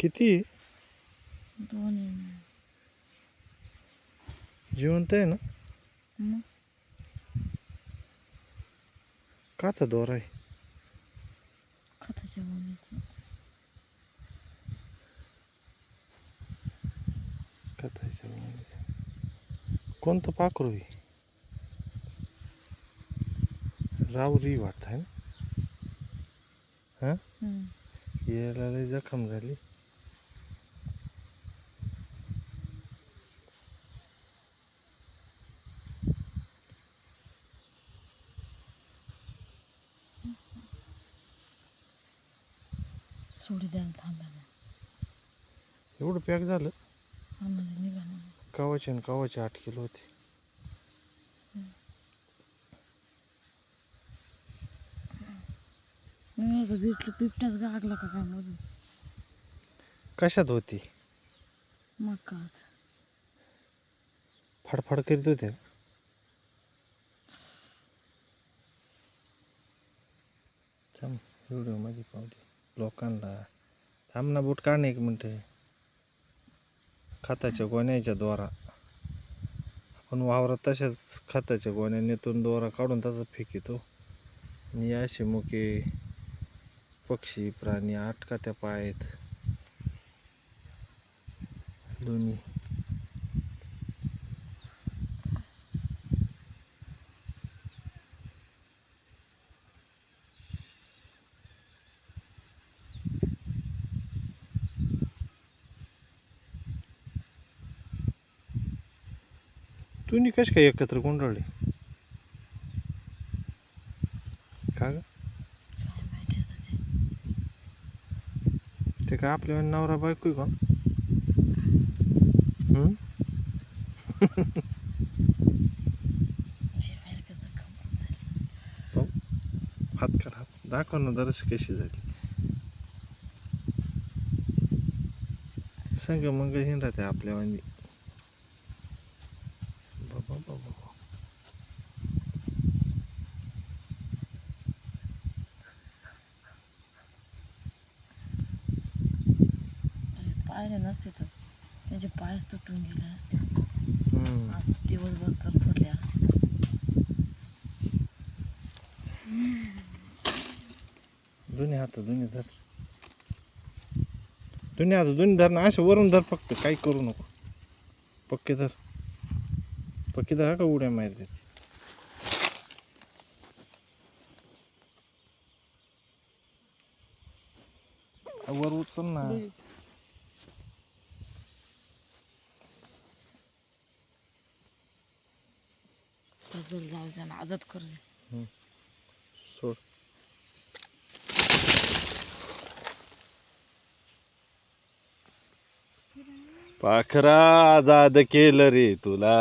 किती? दोन्ही जिवंत आहे ना? मग? काचा दोरा आहे. खताच्या वणीचं. कोणतं पाखरू आहे? रावरी वाटत आहे ना? हां? हम्म. याला लय जखम झाली. सोडी द्यायला थांबायला. एवढं पॅक झालं? आम्हाला निघालं कवाचे आणि कवाचे आठ किलो होते. भेटलो बिबट्याच गागला का काय मधून कशात होती? मग का फडफड करीत होते थांब व्हिडिओमध्ये पाहू दे. लोकांना. थांब ना बूट काढ एक मिनिट. खताच्या गोण्याच्या दोरा. आपण वावरात तशाच खताच्या गोण्या नेतून दोरा काढून तसा फेकितो आणि असे मुके पक्षी प्राणी आटका त्या पायात. दोन्ही. तुम्ही कशी काय एकत्र गुंडाळले का ग? ते का काय आपल्या नवरा बायको आहे का? हो. हात काढ हात. दाखव ना जराशी कशी झाली. सांग मग हिंडा राहते आपल्या म्हणजे बाबा बाबा पाहिले नसते तर त्यांचे पायच तुटून गेले असते. दिवसभर तर पडले असते. दोन्ही हात दोन्ही धर. दोन्ही हात दोन्ही धर ना असे वरून धर फक्त. काही करू नको. पक्के धर. पक्के धर हा का उड्या मारते वर उचल ना करू सोड पाखरा आजाद केलं रे तुला